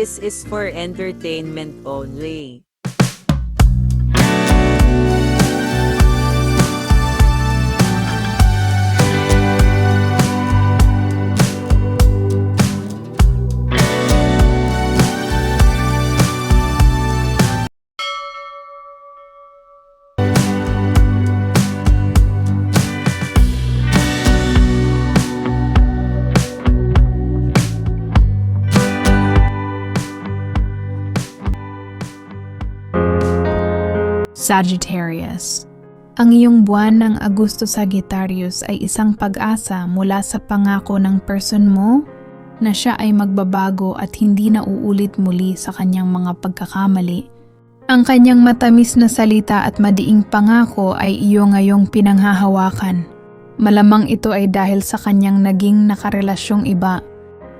This is for entertainment only. Sagittarius. Ang iyong buwan ng Agosto Sagittarius ay isang pag-asa mula sa pangako ng person mo na siya ay magbabago at hindi na uulit muli sa kanyang mga pagkakamali. Ang kanyang matamis na salita at madiing pangako ay iyo ngayong pinanghahawakan. Malamang ito ay dahil sa kanyang naging nakarelasyong iba.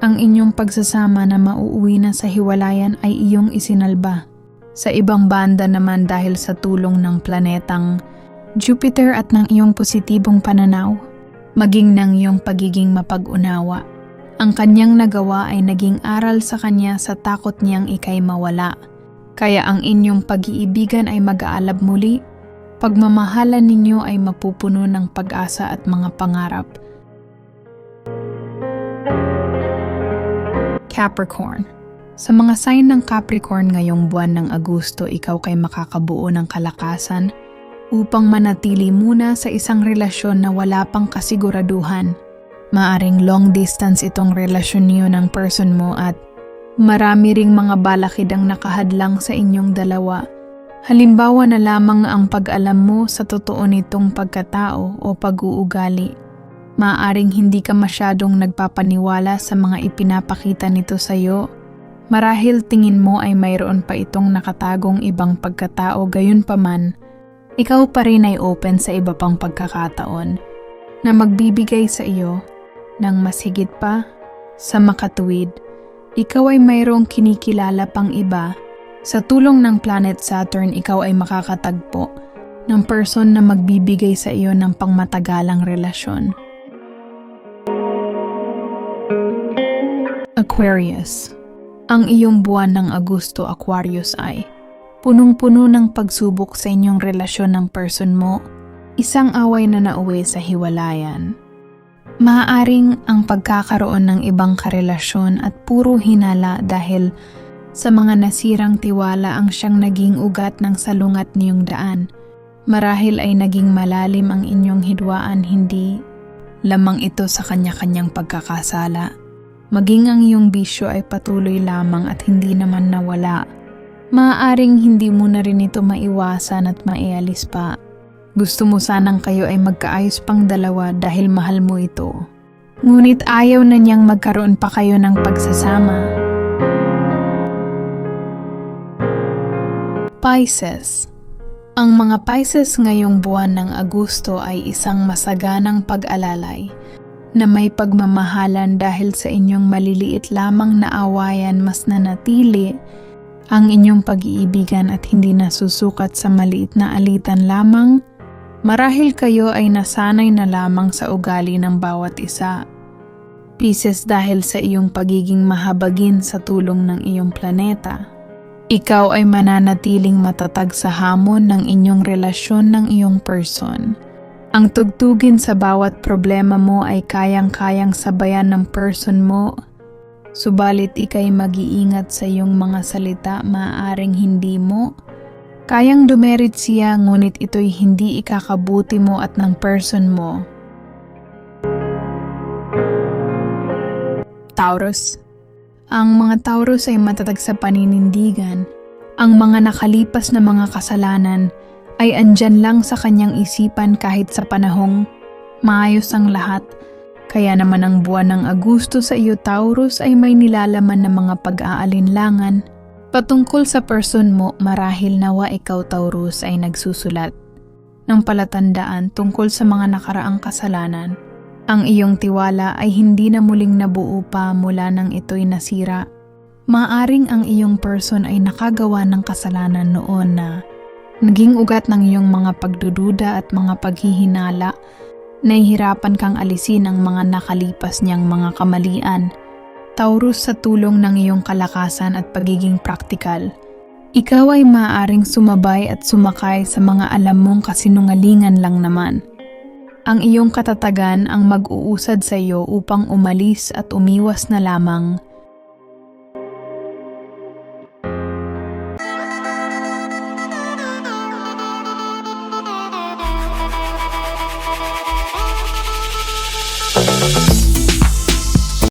Ang inyong pagsasama na mauuwi na sa hiwalayan ay iyong isinalba. Sa ibang banda naman dahil sa tulong ng planetang Jupiter at ng iyong positibong pananaw, maging ng iyong pagiging mapag-unawa. Ang kanyang nagawa ay naging aral sa kanya sa takot niyang ikay mawala. Kaya ang inyong pag-iibigan ay mag-aalab muli, pagmamahalan ninyo ay mapupuno ng pag-asa at mga pangarap. Capricorn Sa mga sign ng Capricorn ngayong buwan ng Agosto, ikaw kay makakabuo ng kalakasan upang manatili muna sa isang relasyon na wala pang kasiguraduhan. Maaring long distance itong relasyon niyo ng person mo at marami ring mga balakid ang nakahadlang sa inyong dalawa. Halimbawa na lamang ang pag-alam mo sa totoo nitong pagkatao o pag-uugali. Maaring hindi ka masyadong nagpapaniwala sa mga ipinapakita nito sa iyo. Marahil tingin mo ay mayroon pa itong nakatagong ibang pagkatao gayon paman, ikaw pa rin ay open sa iba pang pagkakataon na magbibigay sa iyo ng mas higit pa sa makatuwid. Ikaw ay mayroong kinikilala pang iba. Sa tulong ng planet Saturn, ikaw ay makakatagpo ng person na magbibigay sa iyo ng pangmatagalang relasyon. Aquarius Ang iyong buwan ng Agosto Aquarius ay punong-puno ng pagsubok sa inyong relasyon ng person mo, isang away na nauwi sa hiwalayan. Maaaring ang pagkakaroon ng ibang karelasyon at puro hinala dahil sa mga nasirang tiwala ang siyang naging ugat ng salungat niyong daan. Marahil ay naging malalim ang inyong hidwaan hindi lamang ito sa kanya-kanyang pagkakasala. Maging ang iyong bisyo ay patuloy lamang at hindi naman nawala. Maaaring hindi mo na rin ito maiwasan at maialis pa. Gusto mo sanang kayo ay magkaayos pang dalawa dahil mahal mo ito. Ngunit ayaw na niyang magkaroon pa kayo ng pagsasama. Pisces Ang mga Pisces ngayong buwan ng Agosto ay isang masaganang pag-alalay na may pagmamahalan dahil sa inyong maliliit lamang na awayan mas nanatili ang inyong pag-iibigan at hindi nasusukat sa maliit na alitan lamang, marahil kayo ay nasanay na lamang sa ugali ng bawat isa. Pieces dahil sa iyong pagiging mahabagin sa tulong ng iyong planeta. Ikaw ay mananatiling matatag sa hamon ng inyong relasyon ng iyong person. Ang tugtugin sa bawat problema mo ay kayang-kayang sabayan ng person mo Subalit ikay mag-iingat sa iyong mga salita maaaring hindi mo. Kayang dumerit siya ngunit ito'y hindi ikakabuti mo at ng person mo. Taurus Ang mga Taurus ay matatag sa paninindigan. Ang mga nakalipas na mga kasalanan ay andyan lang sa kanyang isipan kahit sa panahong maayos ang lahat kaya naman ang buwan ng Agosto sa iyo Taurus ay may nilalaman ng mga pag-aalinlangan. Patungkol sa person mo marahil nawa ikaw Taurus ay nagsusulat ng palatandaan tungkol sa mga nakaraang kasalanan. Ang iyong tiwala ay hindi na muling nabuo pa mula nang ito'y nasira. Maaring ang iyong person ay nakagawa ng kasalanan noon na naging ugat ng iyong mga pagdududa at mga paghihinala Nahihirapan kang alisin ang mga nakalipas niyang mga kamalian. Taurus sa tulong ng iyong kalakasan at pagiging praktikal. Ikaw ay maaaring sumabay at sumakay sa mga alam mong kasinungalingan lang naman. Ang iyong katatagan ang mag-uusad sa iyo upang umalis at umiwas na lamang Thank